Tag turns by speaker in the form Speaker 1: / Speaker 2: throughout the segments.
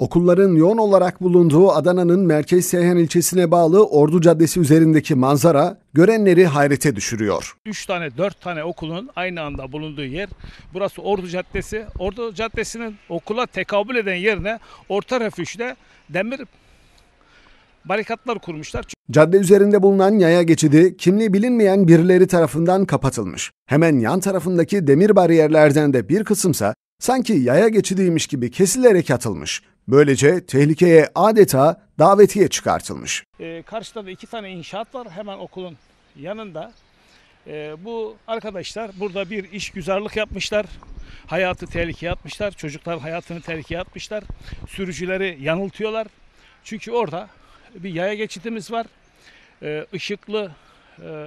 Speaker 1: Okulların yoğun olarak bulunduğu Adana'nın Merkez Seyhan ilçesine bağlı Ordu Caddesi üzerindeki manzara görenleri hayrete düşürüyor.
Speaker 2: 3 tane 4 tane okulun aynı anda bulunduğu yer. Burası Ordu Caddesi. Ordu Caddesi'nin okula tekabül eden yerine orta refüjde demir barikatlar kurmuşlar.
Speaker 1: Cadde üzerinde bulunan yaya geçidi kimliği bilinmeyen birileri tarafından kapatılmış. Hemen yan tarafındaki demir bariyerlerden de bir kısımsa sanki yaya geçidiymiş gibi kesilerek atılmış. Böylece tehlikeye adeta davetiye çıkartılmış.
Speaker 2: Ee, karşıda da iki tane inşaat var hemen okulun yanında. Ee, bu arkadaşlar burada bir iş güzarlık yapmışlar. Hayatı tehlikeye atmışlar. Çocuklar hayatını tehlikeye atmışlar. Sürücüleri yanıltıyorlar. Çünkü orada bir yaya geçidimiz var. Ee, ışıklı e,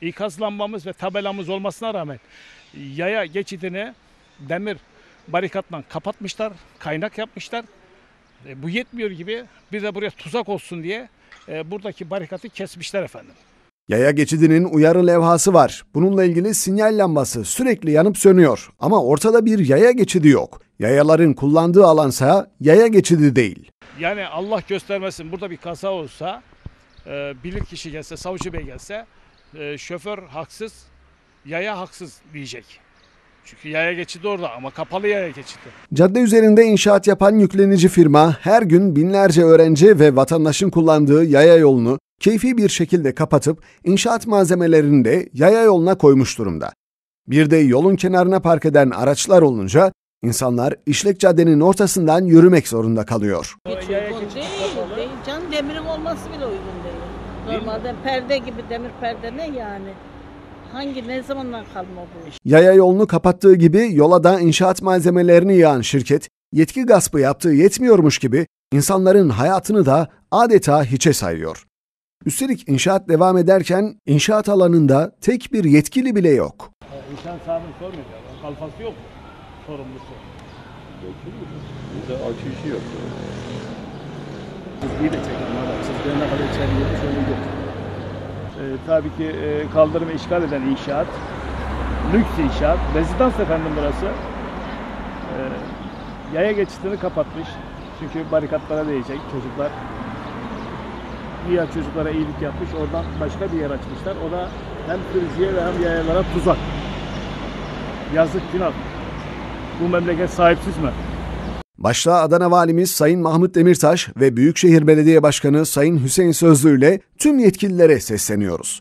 Speaker 2: ikaz lambamız ve tabelamız olmasına rağmen yaya geçidini demir barikatla kapatmışlar. Kaynak yapmışlar. E, bu yetmiyor gibi bir de buraya tuzak olsun diye e, buradaki barikatı kesmişler efendim.
Speaker 1: Yaya geçidinin uyarı levhası var. Bununla ilgili sinyal lambası sürekli yanıp sönüyor. Ama ortada bir yaya geçidi yok. Yayaların kullandığı alansa yaya geçidi değil.
Speaker 2: Yani Allah göstermesin burada bir kaza olsa e, bilir kişi gelse, savcı bey gelse e, şoför haksız, yaya haksız diyecek. Çünkü yaya geçidi orada ama kapalı yaya geçidi.
Speaker 1: Cadde üzerinde inşaat yapan yüklenici firma her gün binlerce öğrenci ve vatandaşın kullandığı yaya yolunu keyfi bir şekilde kapatıp inşaat malzemelerini de yaya yoluna koymuş durumda. Bir de yolun kenarına park eden araçlar olunca insanlar işlek caddenin ortasından yürümek zorunda kalıyor.
Speaker 3: Hiç
Speaker 2: Yaya
Speaker 3: uygun
Speaker 2: geçidi
Speaker 3: değil, değil. Can demirin olması bile uygun değil. Normalde perde gibi demir perde ne yani? Hangi ne zamandan kalma bu iş?
Speaker 1: Yaya yolunu kapattığı gibi yola da inşaat malzemelerini yığan şirket, yetki gaspı yaptığı yetmiyormuş gibi insanların hayatını da adeta hiçe sayıyor. Üstelik inşaat devam ederken inşaat alanında tek bir yetkili bile yok.
Speaker 2: İnşaat sahibini sormuyor. Kalfası yok sorumlusu.
Speaker 4: Bizde açı işi yok.
Speaker 2: Çizgiyi de çekin. Çizgiye ne kadar içeri yok. Ee, tabii ki e, kaldırımı işgal eden inşaat, lüks inşaat, rezidans efendim burası. Ee, yaya geçitini kapatmış. Çünkü barikatlara değecek çocuklar. Diğer çocuklara iyilik yapmış. Oradan başka bir yer açmışlar. O da hem sürücüye ve hem yayalara tuzak. Yazık günah. Bu memleket sahipsiz mi?
Speaker 1: Başta Adana Valimiz Sayın Mahmut Demirtaş ve Büyükşehir Belediye Başkanı Sayın Hüseyin Sözlü ile tüm yetkililere sesleniyoruz.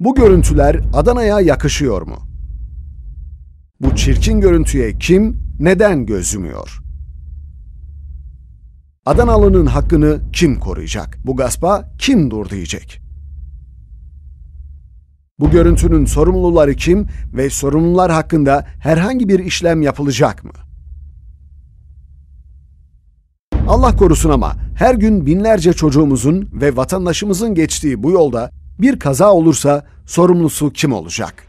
Speaker 1: Bu görüntüler Adana'ya yakışıyor mu? Bu çirkin görüntüye kim, neden göz yumuyor? Adanalı'nın hakkını kim koruyacak? Bu gaspa kim dur diyecek? Bu görüntünün sorumluları kim ve sorumlular hakkında herhangi bir işlem yapılacak mı? Allah korusun ama her gün binlerce çocuğumuzun ve vatandaşımızın geçtiği bu yolda bir kaza olursa sorumlusu kim olacak?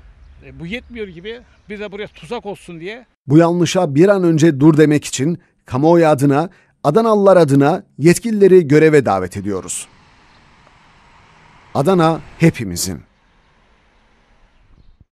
Speaker 2: E, bu yetmiyor gibi bir de buraya tuzak olsun diye
Speaker 1: Bu yanlışa bir an önce dur demek için kamuoyu adına, Adanalılar adına yetkilileri göreve davet ediyoruz. Adana hepimizin.